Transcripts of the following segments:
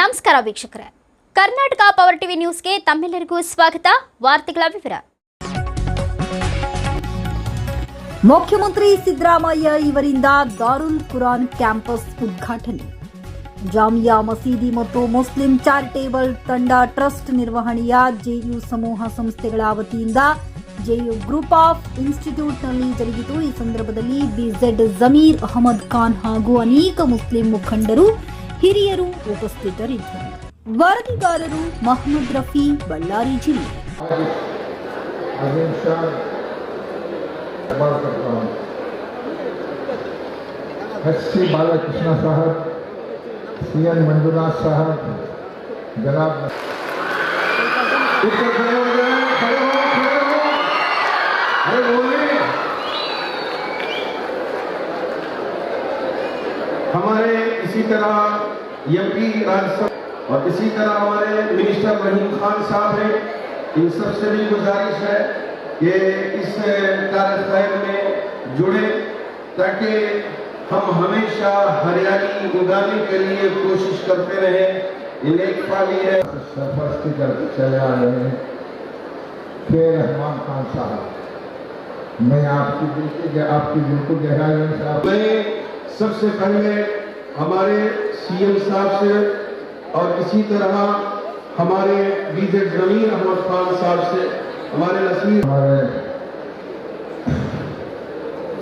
ನಮಸ್ಕಾರ ವೀಕ್ಷಕರೇ. Karnataka power TV ನ್ಯೂಸ್ಗೆ ತಮ್ಮೆಲ್ಲರಿಗೂ ಸ್ವಾಗತ. ವಾರ್ತೆಗಳ ವಿವರ. ಮುಖ್ಯಮಂತ್ರಿ ಸಿದ್ದರಾಮಯ್ಯ ಇವರಿಂದ ದಾರುಲ್ ಕುರಾನ್ ಕ್ಯಾಂಪಸ್ ಉದ್ಘಾಟನೆ. ಜಾಮಿಯಾ ಮಸೀದಿ ಮತ್ತು ಮುಸ್ಲಿಂ ಚಾರಿಟೇಬಲ್ ತಂಡ ಟ್ರಸ್ಟ್ ನಿರ್ವಹಣೆಯ ಜೆಯು ಸಮೂಹ ಸಂಸ್ಥೆಗಳ ವತಿಯಿಂದ ಜೆಯು ಗ್ರೂಪ್ ಆಫ್ ಇನ್ಸ್ಟಿಟ್ಯೂಟ್ನಲ್ಲಿ ಜರುಗಿತು. ಈ ಸಂದರ್ಭದಲ್ಲಿ ಬಿಜೆಡ್ ಜಮೀರ್ ಅಹಮದ್ ಖಾನ್ ಹಾಗೂ ಅನೇಕ ಮುಸ್ಲಿಂ ಮುಖಂಡರು ಹಿರಿಯರು ಉಪಸ್ಥಿತರಿದ್ದರು. ವರದಿಗಾರರು ಮಹಮ್ಮದ್ ರಫಿ ಬಳ್ಳಾರಿ ಜಿಲ್ಲೆ. ایس سی بالا کرشنا صاحب سی این منجوناتھ صاحب جناب ہمارے اسی طرح ایم پی راج اور اسی طرح ہمارے منسٹر رحیم خان صاحب ہیں ان سب سے بھی گزارش ہے کہ اس تارت خیر میں جڑے تاکہ ہم ہمیشہ ہریالی اگانے کے لیے کوشش کرتے رہے یہ ایک پالی ہے۔ سفر کر چلے آ رہے ہیں۔ کہ رحمان خان صاحب میں آپ کی بالکل آپ کی بالکل میں سب سے پہلے ہمارے سی ایم صاحب سے اور اسی طرح ہمارے بی زیڈ ضمیر احمد خان صاحب سے ہمارے نصیر ہمارے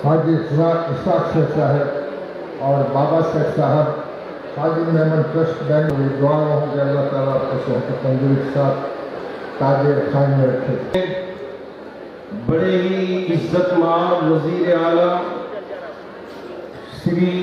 حاجی اشاق شیخ صاحب اور بابا شیخ صاحب حاجی محمد ٹرسٹ بینک میں دعا ہوں کہ اللہ تعالیٰ کو صحت تندرست ساتھ تاجر خان میں رکھے۔ بڑے ہی عزت مار وزیر اعلیٰ سری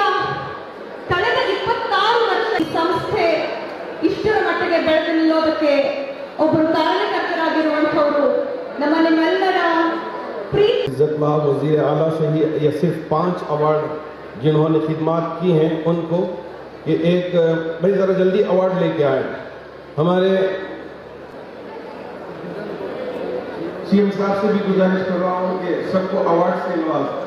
عزت باب وزیر اعلیٰ سے ہی یہ صرف پانچ اوارڈ جنہوں نے خدمات کی ہیں، ان کو یہ ایک بھائی ذرا جلدی اوارڈ لے کے آئے۔ ہمارے سی ایم صاحب سے بھی گزارش کر رہا ہوں کہ سب کو اوارڈ سے نواز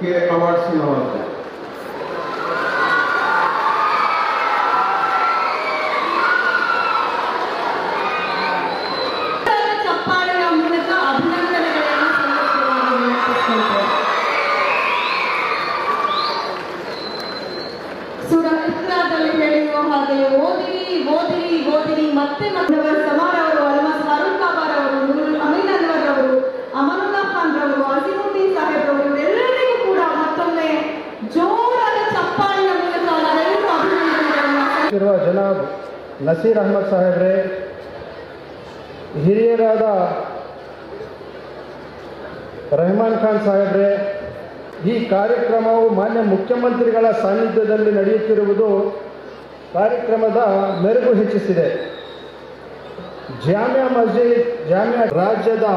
کہ ایوارڈ سے نواز ನಸೀರ್ ಅಹಮದ್ ಸಾಹೇಬ್ರೆ, ಹಿರಿಯರಾದ ರೆಹಮಾನ್ ಖಾನ್ ಸಾಹೇಬ್ರೆ, ಈ ಕಾರ್ಯಕ್ರಮವು ಮಾನ್ಯ ಮುಖ್ಯಮಂತ್ರಿಗಳ ಸಾನ್ನಿಧ್ಯದಲ್ಲಿ ನಡೆಯುತ್ತಿರುವುದು ಕಾರ್ಯಕ್ರಮದ ಮೆರುಗು ಹೆಚ್ಚಿಸಿದೆ. ಜಾಮಿಯಾ ಮಸ್ಜಿದ್, ಜಾಮಿಯಾ ರಾಜ್ಯದ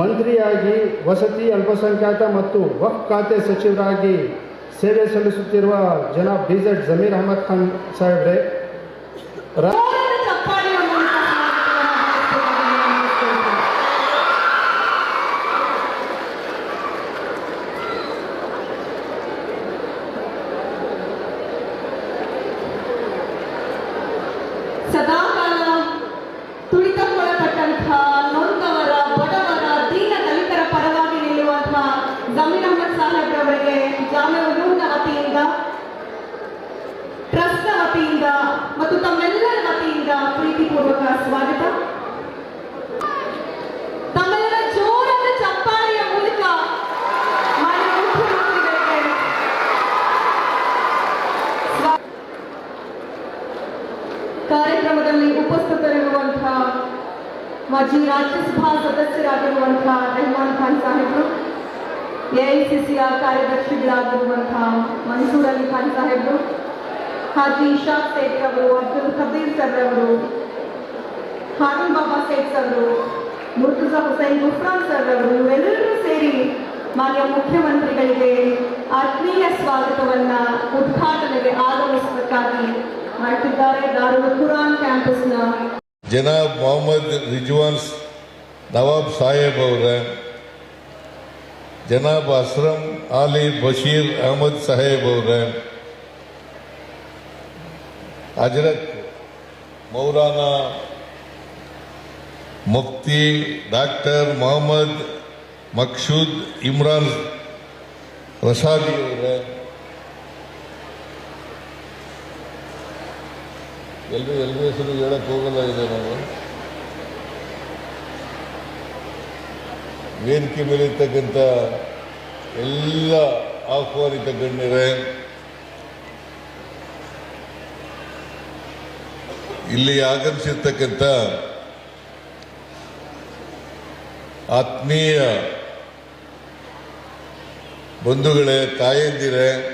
ಮಂತ್ರಿಯಾಗಿ, ವಸತಿ ಅಲ್ಪಸಂಖ್ಯಾತ ಮತ್ತು ವಕ್ ಖಾತೆ ಸಚಿವರಾಗಿ ಸೇವೆ ಸಲ್ಲಿಸುತ್ತಿರುವ ಜನಾಬ್ ಬಿಜೆಡ್ ಜಮೀರ್ ಅಹಮದ್ ಖಾನ್ ಸಾಹೇಬ್ರೆ Ra ಮಾಜಿ ರಾಜ್ಯಸಭಾ ಸದಸ್ಯರಾಗಿರುವಂತಹ ರೆಹಮಾನ್ ಖಾನ್ ಸಾಹೇಬರು ಎಐಸಿಸಿಯ ಕಾರ್ಯದರ್ಶಿಗಳಾಗಿರುವಂತಹ ಮನ್ಸೂರ್ ಅಲಿ ಖಾನ್ ಸಾಹೇಬರು ಹಾಜಿ ಇಶಾಕ್ ಸೇಠ್ ಅವರು ಅಬ್ದುಲ್ ಕಬೀರ್ ಸರ್ ಅವರು ಹಾರೂನ್ ಬಾಬಾ ಸೇಠ್ ಅವರು ಮುರ್ತುಜಾ ಹುಸೈನ್ ಗುಫ್ರಾನ್ ಸರ್ ಅವರು ಇವರೆಲ್ಲರೂ ಸೇರಿ ಮಾನ್ಯ ಮುಖ್ಯಮಂತ್ರಿಗಳಿಗೆ ಆತ್ಮೀಯ ಸ್ವಾಗತವನ್ನ ಉದ್ಘಾಟನೆಗೆ ಆಗಮಿಸಬೇಕಾಗಿ ಮಾಡ್ತಿದ್ದಾರೆ ದಾರುಲ್ ಕುರಾನ್ ಕ್ಯಾಂಪಸ್ನ ಜನಾಬ್ ಮೊಹಮ್ಮದ್ ರಿಜ್ವಾನ್ ನವಾಬ್ ಸಾಹೇಬ್ ಅವರ ಜನಾಬ್ ಅಸ್ರಂ ಆಲಿ ಬಶೀರ್ ಅಹಮದ್ ಸಾಹೇಬ್ ಅವರ ಹಜರತ್ ಮೌಲಾನಾ ಮುಫ್ತಿ ಡಾಕ್ಟರ್ ಮೊಹಮ್ಮದ್ ಮಕ್ಷೂದ್ ಇಮ್ರಾನ್ ರಸಾದಿ ಅವರ ಎಲ್ಲರೂ ಎಲ್ಲರೂ ಹೆಸರು ಹೇಳಕ್ಕೆ ಹೋಗಲ್ಲ ಇದೆ ನಾವು. ವೇದಿಕೆ ಮೇಲೆ ಇರ್ತಕ್ಕಂಥ ಎಲ್ಲ ಆಹ್ವಾನಿತ ಗಣ್ಯರೇ, ಇಲ್ಲಿ ಆಗಮಿಸಿರ್ತಕ್ಕಂಥ ಆತ್ಮೀಯ ಬಂಧುಗಳೇ, ತಾಯಂದಿರೇ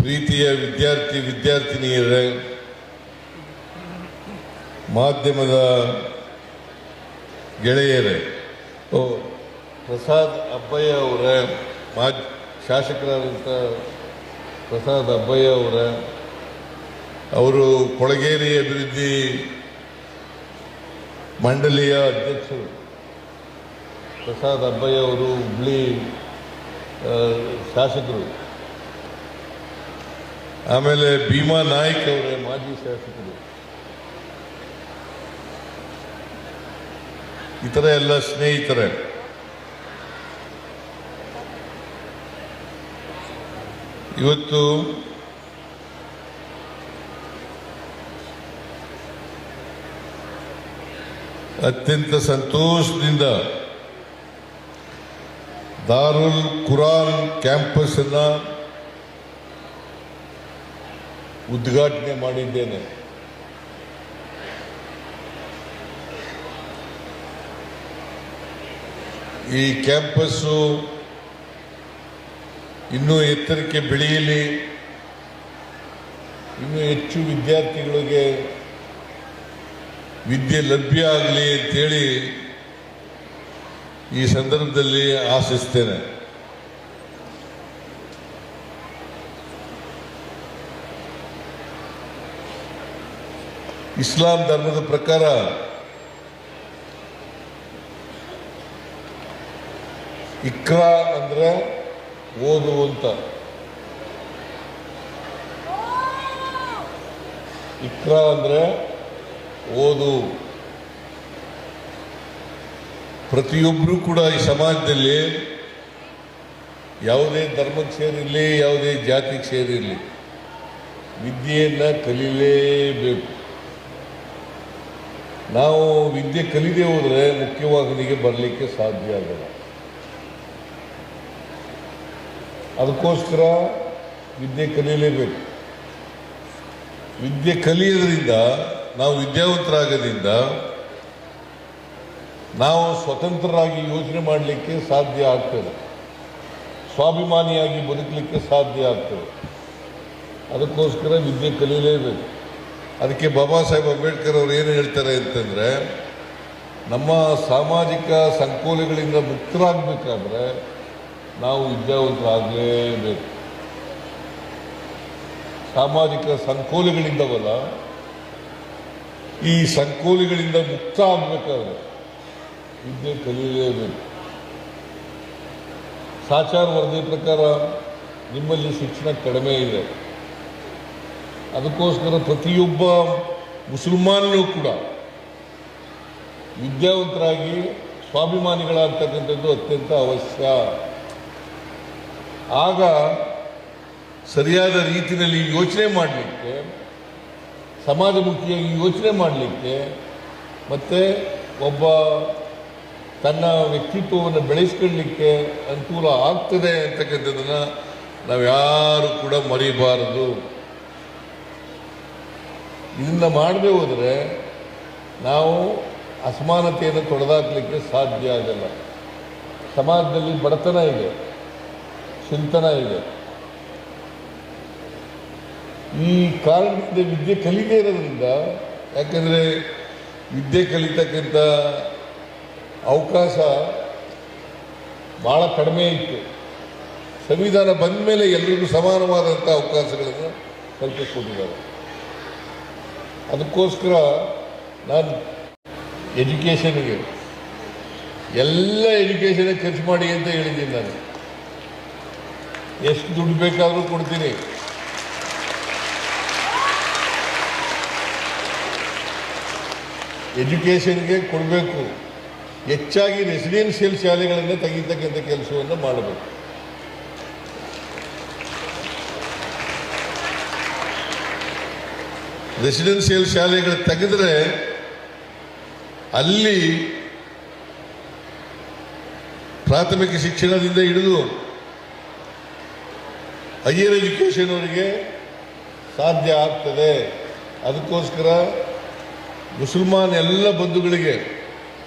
ಪ್ರೀತಿಯ ವಿದ್ಯಾರ್ಥಿ ವಿದ್ಯಾರ್ಥಿನಿಯರೇ, ಮಾಧ್ಯಮದ ಗೆಳೆಯರೇ, ಓ, ಪ್ರಸಾದ್ ಅಬ್ಬಯ್ಯ ಅವರ, ಮಾಜ್ ಶಾಸಕರಾದಂಥ ಪ್ರಸಾದ್ ಅಬ್ಬಯ್ಯ ಅವರ, ಅವರು ಕೊಳಗೇರಿ ಅಭಿವೃದ್ಧಿ ಮಂಡಳಿಯ ಅಧ್ಯಕ್ಷರು. ಪ್ರಸಾದ್ ಅಬ್ಬಯ್ಯ ಅವರು ಹುಬ್ಳಿ ಶಾಸಕರು. ಆಮೇಲೆ ಭೀಮಾ ನಾಯ್ಕ್ ಅವರೇ ಮಾಜಿ ಶಾಸಕರು. ಇತರ ಎಲ್ಲ ಸ್ನೇಹಿತರೆ. ಇವತ್ತು ಅತ್ಯಂತ ಸಂತೋಷದಿಂದ ದಾರುಲ್ ಕುರಾನ್ ಕ್ಯಾಂಪಸ್ ಅನ್ನ ಉದ್ಘಾಟನೆ ಮಾಡಿದ್ದೇನೆ. ಈ ಕ್ಯಾಂಪಸ್ಸು ಇನ್ನೂ ಎತ್ತರಕ್ಕೆ ಬೆಳೆಯಲಿ. ಇನ್ನೂ ಹೆಚ್ಚು ವಿದ್ಯಾರ್ಥಿಗಳಿಗೆ ವಿದ್ಯೆ ಲಭ್ಯ ಆಗಲಿ ಅಂತೇಳಿ ಈ ಸಂದರ್ಭದಲ್ಲಿ ಆಶಿಸ್ತೇನೆ. ಇಸ್ಲಾಂ ಧರ್ಮದ ಪ್ರಕಾರ ಇಕ್ರಾ ಅಂದ್ರೆ ಓದು ಅಂತ ಇಕ್ರಾ ಅಂದ್ರೆ ಓದು. ಪ್ರತಿಯೊಬ್ಬರೂ ಕೂಡ ಈ ಸಮಾಜದಲ್ಲಿ ಯಾವುದೇ ಧರ್ಮಕ್ಕೆ ಸೇರಿರಲಿ, ಯಾವುದೇ ಜಾತಿಗೆ ಸೇರಿರಲಿ, ವಿದ್ಯೆಯನ್ನು ಕಲೀಲೇಬೇಕು. ನಾವು ವಿದ್ಯೆ ಕಲಿದೇ ಹೋದರೆ ಮುಖ್ಯವಾಹಿನಿಗೆ ಬರಲಿಕ್ಕೆ ಸಾಧ್ಯ ಆಗಲ್ಲ. ಅದಕ್ಕೋಸ್ಕರ ವಿದ್ಯೆ ಕಲಿಯಲೇಬೇಕು. ವಿದ್ಯೆ ಕಲಿಯೋದ್ರಿಂದ, ನಾವು ವಿದ್ಯಾವಂತರಾಗದಿಂದ, ನಾವು ಸ್ವತಂತ್ರರಾಗಿ ಯೋಚನೆ ಮಾಡಲಿಕ್ಕೆ ಸಾಧ್ಯ ಆಗ್ತದೆ. ಸ್ವಾಭಿಮಾನಿಯಾಗಿ ಬದುಕಲಿಕ್ಕೆ ಸಾಧ್ಯ ಆಗ್ತದೆ. ಅದಕ್ಕೋಸ್ಕರ ವಿದ್ಯೆ ಕಲೀಲೇಬೇಕು ಅದಕ್ಕೆ ಬಾಬಾ ಸಾಹೇಬ್ ಅಂಬೇಡ್ಕರ್ ಅವರು ಏನು ಹೇಳ್ತಾರೆ ಅಂತಂದರೆ, ನಮ್ಮ ಸಾಮಾಜಿಕ ಸಂಕೋಲೆಗಳಿಂದ ಮುಕ್ತರಾಗಬೇಕಾದ್ರೆ ನಾವು ವಿದ್ಯಾವಂತರಾಗಲೇಬೇಕು ಸಾಮಾಜಿಕ ಸಂಕೋಲೆಗಳಿಂದವಲ್ಲ, ಈ ಸಂಕೋಲೆಗಳಿಂದ ಮುಕ್ತ ಆಗಬೇಕಾದ್ರೆ ವಿದ್ಯೆ ಕಲಿಯಲೇಬೇಕು. ಸಾಚಾರ ವರದಿ ಪ್ರಕಾರ ನಿಮ್ಮಲ್ಲಿ ಶಿಕ್ಷಣ ಕಡಿಮೆ ಇದೆ. ಅದಕ್ಕೋಸ್ಕರ ಪ್ರತಿಯೊಬ್ಬ ಮುಸಲ್ಮಾನನೂ ಕೂಡ ವಿದ್ಯಾವಂತರಾಗಿ ಸ್ವಾಭಿಮಾನಿಗಳಾಗ್ತಕ್ಕಂಥದ್ದು ಅತ್ಯಂತ ಅವಶ್ಯ. ಆಗ ಸರಿಯಾದ ರೀತಿಯಲ್ಲಿ ಯೋಚನೆ ಮಾಡಲಿಕ್ಕೆ, ಸಮಾಜಮುಖಿಯಾಗಿ ಯೋಚನೆ ಮಾಡಲಿಕ್ಕೆ, ಮತ್ತು ಒಬ್ಬ ತನ್ನ ವ್ಯಕ್ತಿತ್ವವನ್ನು ಬೆಳೆಸ್ಕೊಳ್ಳಿಕ್ಕೆ ಅನುಕೂಲ ಆಗ್ತದೆ ಅಂತಕ್ಕಂಥದ್ದನ್ನು ನಾವು ಯಾರು ಕೂಡ ಮರಿಬಾರದು. ಇದನ್ನ ಮಾಡದೆ ಹೋದರೆ ನಾವು ಅಸಮಾನತೆಯನ್ನು ತೊಡೆದಾಕಲಿಕ್ಕೆ ಸಾಧ್ಯ ಆಗಲ್ಲ. ಸಮಾಜದಲ್ಲಿ ಬಡತನ ಇದೆ, ಚಿಂತನ ಇದೆ. ಈ ಕಾರಣದಿಂದ ವಿದ್ಯೆ ಕಲಿದೇ ಇರೋದ್ರಿಂದ, ಯಾಕಂದರೆ ವಿದ್ಯೆ ಕಲಿತಕ್ಕಂಥ ಅವಕಾಶ ಭಾಳ ಕಡಿಮೆ ಇತ್ತು. ಸಂವಿಧಾನ ಬಂದ ಮೇಲೆ ಎಲ್ರಿಗೂ ಸಮಾನವಾದಂಥ ಅವಕಾಶಗಳನ್ನು ಕಲ್ಪಿಸ್ಕೊಟ್ಟಿದ್ದಾರೆ. ಅದಕ್ಕೋಸ್ಕರ ನಾನು ಎಜುಕೇಷನ್ಗೆ ಎಲ್ಲ ಎಜುಕೇಷನ್ ಖರ್ಚು ಮಾಡಿ ಅಂತ ಹೇಳಿದ್ದೀನಿ ನಾನು. ಎಷ್ಟು ದುಡ್ಡು ಬೇಕಾದರೂ ಕೊಡ್ತೀನಿ. ಎಜುಕೇಷನ್ಗೆ ಕೊಡಬೇಕು. ಹೆಚ್ಚಾಗಿ ರೆಸಿಡೆನ್ಷಿಯಲ್ ಶಾಲೆಗಳನ್ನು ತೆಗಿತಕ್ಕಂಥ ಕೆಲಸವನ್ನು ಮಾಡಬೇಕು. ರೆಸಿಡೆನ್ಷಿಯಲ್ ಶಾಲೆಗಳು ತೆಗೆದ್ರೆ ಅಲ್ಲಿ ಪ್ರಾಥಮಿಕ ಶಿಕ್ಷಣದಿಂದ ಹಿಡಿದು ಹೈಯರ್ ಎಜುಕೇಷನ್ ಅವರಿಗೆ ಸಾಧ್ಯ ಆಗ್ತದೆ. ಅದಕ್ಕೋಸ್ಕರ ಮುಸಲ್ಮಾನ್ ಎಲ್ಲ ಬಂಧುಗಳಿಗೆ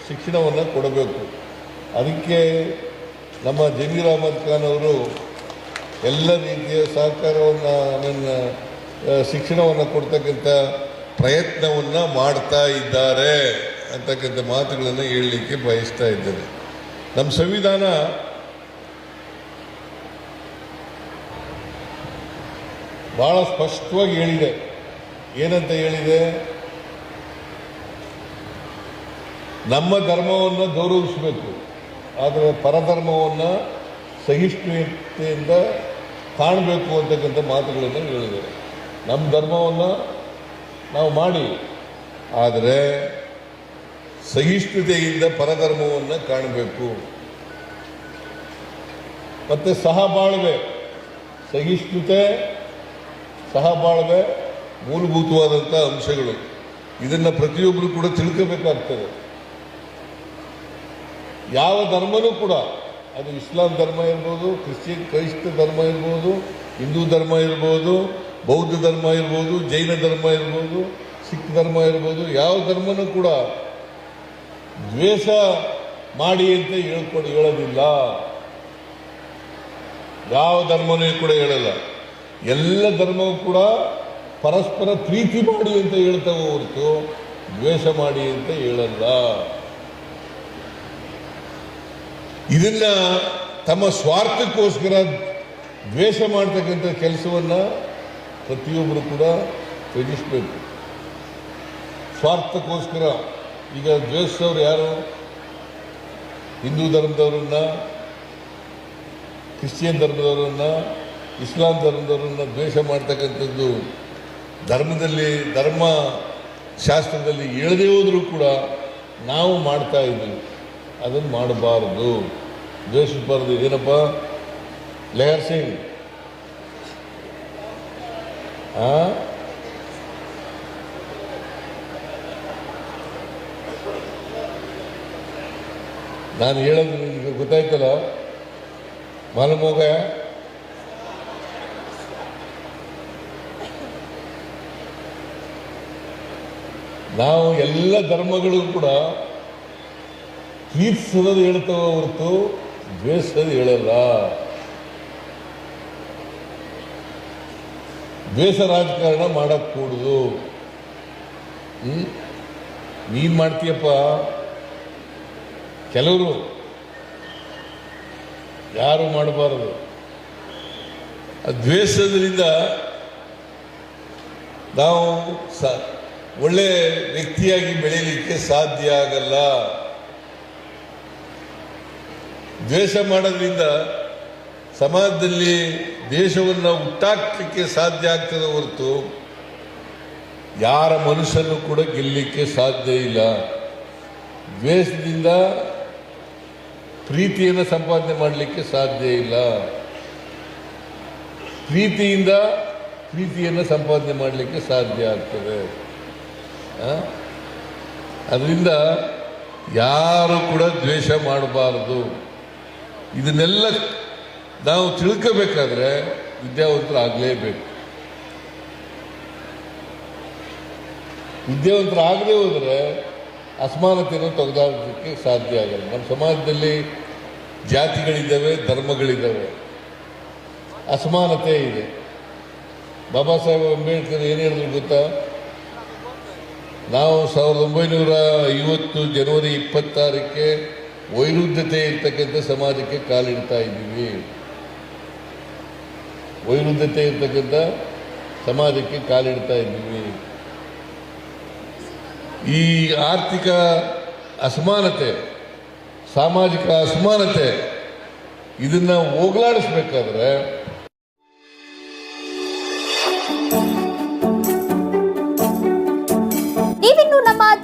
ಶಿಕ್ಷಣವನ್ನು ಕೊಡಬೇಕು. ಅದಕ್ಕೆ ನಮ್ಮ ಜಮೀರ್ ಅಹಮದ್ ಖಾನ್ ಅವರು ಎಲ್ಲ ರೀತಿಯ ಸಹಕಾರವನ್ನು ನನ್ನ ಶಿಕ್ಷಣವನ್ನು ಕೊಡ್ತಕ್ಕಂಥ ಪ್ರಯತ್ನವನ್ನು ಮಾಡ್ತಾ ಇದ್ದಾರೆ ಅಂತಕ್ಕಂಥ ಮಾತುಗಳನ್ನು ಹೇಳಲಿಕ್ಕೆ ಬಯಸ್ತಾ ಇದ್ದೇನೆ. ನಮ್ಮ ಸಂವಿಧಾನ ಬಹಳ ಸ್ಪಷ್ಟವಾಗಿ ಹೇಳಿದೆ. ಏನಂತ ಹೇಳಿದೆ? ನಮ್ಮ ಧರ್ಮವನ್ನು ಗೌರವಿಸಬೇಕು. ಆದರೆ ಪರಧರ್ಮವನ್ನು ಸಹಿಷ್ಣುತೆಯಿಂದ ಕಾಣಬೇಕು ಅಂತಕ್ಕಂಥ ಮಾತುಗಳನ್ನು ಹೇಳಿದೆ ನಮ್ಮ ಧರ್ಮವನ್ನು ನಾವು ಮಾಡಿ, ಆದರೆ ಸಹಿಷ್ಣುತೆಯಿಂದ ಪರಧರ್ಮವನ್ನು ಕಾಣಬೇಕು. ಮತ್ತು ಸಹಬಾಳ್ವೆ ಸಹಿಷ್ಣುತೆ ಸಹಬಾಳ್ವೆ ಮೂಲಭೂತವಾದಂಥ ಅಂಶಗಳು. ಇದನ್ನು ಪ್ರತಿಯೊಬ್ಬರು ಕೂಡ ತಿಳ್ಕೋಬೇಕಾಗ್ತದೆ. ಯಾವ ಧರ್ಮನೂ ಕೂಡ, ಅದು ಇಸ್ಲಾಂ ಧರ್ಮ ಇರ್ಬೋದು, ಕ್ರಿಶ್ಚಿಯನ್, ಕ್ರೈಸ್ತ ಧರ್ಮ ಇರ್ಬೋದು, ಹಿಂದೂ ಧರ್ಮ ಇರ್ಬೋದು ಬೌದ್ಧ ಧರ್ಮ ಇರ್ಬೋದು, ಜೈನ ಧರ್ಮ ಇರ್ಬೋದು, ಸಿಖ್ ಧರ್ಮ ಇರ್ಬೋದು, ಯಾವ ಧರ್ಮನೂ ಕೂಡ ದ್ವೇಷ ಮಾಡಿ ಅಂತ ಹೇಳ್ಕೊಂಡು, ಹೇಳೋದಿಲ್ಲ. ಯಾವ ಧರ್ಮನೂ ಕೂಡ ಹೇಳಲ್ಲ. ಎಲ್ಲ ಧರ್ಮವೂ ಕೂಡ ಪರಸ್ಪರ ಪ್ರೀತಿ ಮಾಡಿ ಅಂತ ಹೇಳ್ತಾವೆ ಹೊರತು ದ್ವೇಷ ಮಾಡಿ ಅಂತ ಹೇಳಲ್ಲ. ಇದನ್ನ ತಮ್ಮ ಸ್ವಾರ್ಥಕ್ಕೋಸ್ಕರ ದ್ವೇಷ ಮಾಡ್ತಕ್ಕಂಥ ಕೆಲಸವನ್ನು ಪ್ರತಿಯೊಬ್ಬರು ಕೂಡ ತ್ಯಜಿಸಬೇಕು. ಸ್ವಾರ್ಥಕ್ಕೋಸ್ಕರ ಈಗ ದ್ವೇಷದವ್ರು ಯಾರು? ಹಿಂದೂ ಧರ್ಮದವರನ್ನ, ಕ್ರಿಶ್ಚಿಯನ್ ಧರ್ಮದವರನ್ನ, ಇಸ್ಲಾಂ ಧರ್ಮದವರನ್ನ ದ್ವೇಷ ಮಾಡ್ತಕ್ಕಂಥದ್ದು ಧರ್ಮದಲ್ಲಿ, ಧರ್ಮ ಶಾಸ್ತ್ರದಲ್ಲಿ ಹೇಳದೇ ಹೋದರೂ ಕೂಡ ನಾವು ಮಾಡ್ತಾ ಇದ್ದೀವಿ. ಅದನ್ನು ಮಾಡಬಾರದು. ದ್ವೇಷಿಸಬಾರದು ಏನಪ್ಪ? ಲೆಹರ್ ಸಿಂಗ್ ನಾನು ಹೇಳೋದು ನಿಮಗೆ ಗೊತ್ತಾಯ್ತಲ್ಲ? ಮಾಲಮೋಗ? ನಾವು ಎಲ್ಲ ಧರ್ಮಗಳು ಕೂಡ ಪ್ರೀತಿಸೋದು ಹೇಳ್ತವ ಹೊರತು ದ್ವೇಷದ ಹೇಳಲ್ಲ. ದ್ವೇಷ ರಾಜಕಾರಣ ಮಾಡಕ್ ಕೂಡುದು ನೀನ್ ಮಾಡ್ತೀಯಪ್ಪ. ಕೆಲವರು ಯಾರು ಮಾಡಬಾರದು? ಆ ದ್ವೇಷದಿಂದ ನಾವು ಸ, ಒಳ್ಳೆ ವ್ಯಕ್ತಿಯಾಗಿ ಬೆಳೀಲಿಕ್ಕೆ ಸಾಧ್ಯ ಆಗಲ್ಲ. ದ್ವೇಷ ಮಾಡೋದ್ರಿಂದ ಸಮಾಜದಲ್ಲಿ ದೇಶವನ್ನು ಹುಟ್ಟಾಕಲಿಕ್ಕೆ ಸಾಧ್ಯ ಆಗ್ತದೆ ಹೊರತು ಯಾರ ಮನುಷ್ಯನು ಕೂಡ ಗೆಲ್ಲಲಿಕ್ಕೆ ಸಾಧ್ಯ ಇಲ್ಲ. ದ್ವೇಷದಿಂದ ಪ್ರೀತಿಯನ್ನು ಸಂಪಾದನೆ ಮಾಡಲಿಕ್ಕೆ ಸಾಧ್ಯ ಇಲ್ಲ. ಪ್ರೀತಿಯಿಂದ ಪ್ರೀತಿಯನ್ನು ಸಂಪಾದನೆ ಮಾಡಲಿಕ್ಕೆ ಸಾಧ್ಯ ಆಗ್ತದೆ. ಅದರಿಂದ ಯಾರು ಕೂಡ ದ್ವೇಷ ಮಾಡಬಾರದು. ಇದನ್ನೆಲ್ಲ ನಾವು ತಿಳ್ಕೋಬೇಕಾದ್ರೆ ವಿದ್ಯಾವಂತರಾಗಲೇಬೇಕು ವಿದ್ಯಾವಂತರಾಗದೇ ಹೋದರೆ ಅಸಮಾನತೆಯನ್ನು ತೆಗೆದಾಡಲಿಕ್ಕೆ ಸಾಧ್ಯ ಆಗಲ್ಲ. ನಮ್ಮ ಸಮಾಜದಲ್ಲಿ ಜಾತಿಗಳಿದ್ದಾವೆ, ಧರ್ಮಗಳಿದ್ದಾವೆ. ಅಸಮಾನತೆ ಇದೆ. ಬಾಬಾ ಸಾಹೇಬ್ ಅಂಬೇಡ್ಕರ್ ಏನು ಹೇಳಿದ್ರು ಗೊತ್ತಾ? ನಾವು ಸಾವಿರದ ಒಂಬೈನೂರ ಐವತ್ತು ಜನವರಿ ಇಪ್ಪತ್ತಾರಕ್ಕೆ ವೈರುಧ್ಯತೆ ಇರ್ತಕ್ಕಂಥ ಸಮಾಜಕ್ಕೆ ಕಾಲಿಡ್ತಾ ಇದ್ದೀವಿ. ವೈರುಧ್ಯತೆ ಇರ್ತಕ್ಕಂಥ ಸಮಾಜಕ್ಕೆ ಕಾಲಿಡ್ತಾ ಇದ್ದೀವಿ ಈ ಆರ್ಥಿಕ ಅಸಮಾನತೆ ಸಾಮಾಜಿಕ ಅಸಮಾನತೆ ಇದನ್ನು ಹೋಗಲಾಡಿಸ್ಬೇಕಾದ್ರೆ